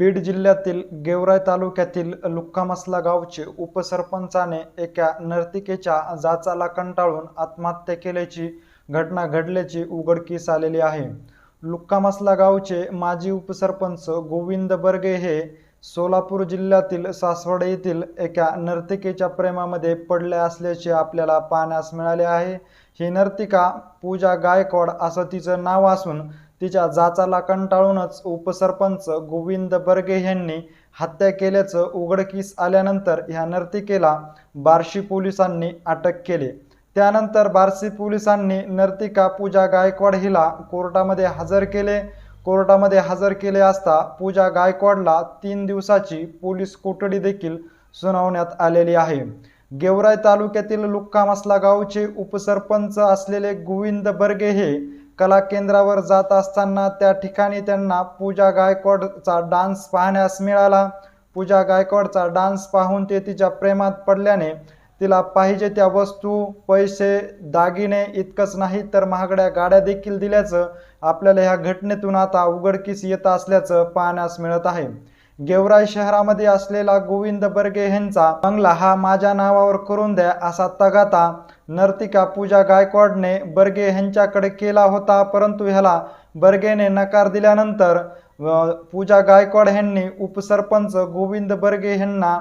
बीड जिल्ह्यातील गेवराई तालुक्यातील लुक्कामसला गावचे उपसरपंचाने एका नर्तिकेच्या जाचाला कंटाळून आत्महत्या केल्याची घटना घडल्याची उघडकीस आलेली आहे. लुक्कामसला गावचे माजी उपसरपंच गोविंद बर्गे हे सोलापूर जिल्ह्यातील सासवड येथील एका नर्तिकेच्या प्रेमामध्ये पडले असल्याचे आपल्याला पाहण्यास मिळाले आहे. ही नर्तिका पूजा गायकवाड असं तिचं नाव असून तिच्या जाचाला कंटाळूनच उपसरपंच गोविंद बर्गे यांनी हत्या केल्याचं उघडकीस आल्यानंतर ह्या नर्तिकेला बार्शी पोलिसांनी अटक केली. त्यानंतर बार्शी पोलिसांनी नर्तिका पूजा गायकवाड हिला कोर्टामध्ये हजर केले. कोर्टामध्ये हजर केले असता पूजा गायकवाडला तीन दिवसाची पोलीस कोठडी देखील सुनावण्यात आलेली आहे. गेवराई तालुक्यातील लुक्कामसला गावचे उपसरपंच असलेले गोविंद बर्गे हे कला केंद्रावर जात असताना त्या ठिकाणी त्यांना पूजा गायकवाडचा डान्स पाहण्यास मिळाला. पूजा गायकवाडचा डान्स पाहून ते तिच्या प्रेमात पडल्याने तिला पाहिजे त्या वस्तू पैसे दागिने इतकंच नाही तर महागड्या गाड्या देखील दिल्याचं आपल्याला ह्या घटनेतून आता उघडकीस येत असल्याचं पाहण्यास मिळत आहे. गेवराई शहरामध्ये असलेला गोविंद बर्गे यांचा बंगला हा माझ्या नावावर करून द्या असा तगाता नर्तिका पूजा गायकवाडने बर्गे यांच्याकडे केला होता. परंतु ह्याला बर्गेने नकार दिल्यानंतर पूजा गायकवाड यांनी उपसरपंच गोविंद बर्गे यांना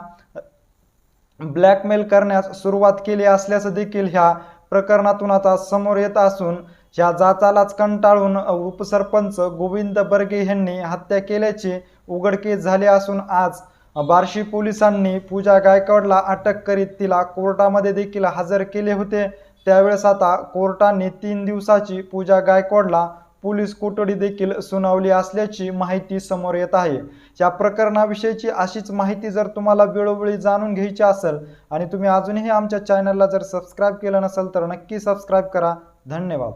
ब्लॅकमेल करण्यास सुरुवात केली असल्याचं देखील ह्या प्रकरणातून आता समोर येत असून ह्या जाचालाच कंटाळून उपसरपंच गोविंद बर्गे यांनी हत्या केल्याची उघडकीस झाली असून आज बार्शी पोलिसांनी पूजा गायकवाडला अटक करीत तिला कोर्टामध्ये देखील हजर केले होते. त्यावेळेस आता कोर्टाने तीन दिवसाची पूजा गायकवाडला पोलीस कोठडी देखील सुनावली असल्याची माहिती समोर येत आहे. या प्रकरणाविषयीची अशीच माहिती जर तुम्हाला वेळोवेळी जाणून घ्यायची असेल आणि तुम्ही अजूनही आमच्या चॅनलला जर सबस्क्राईब केलं नसेल तर नक्की सबस्क्राईब करा. धन्यवाद.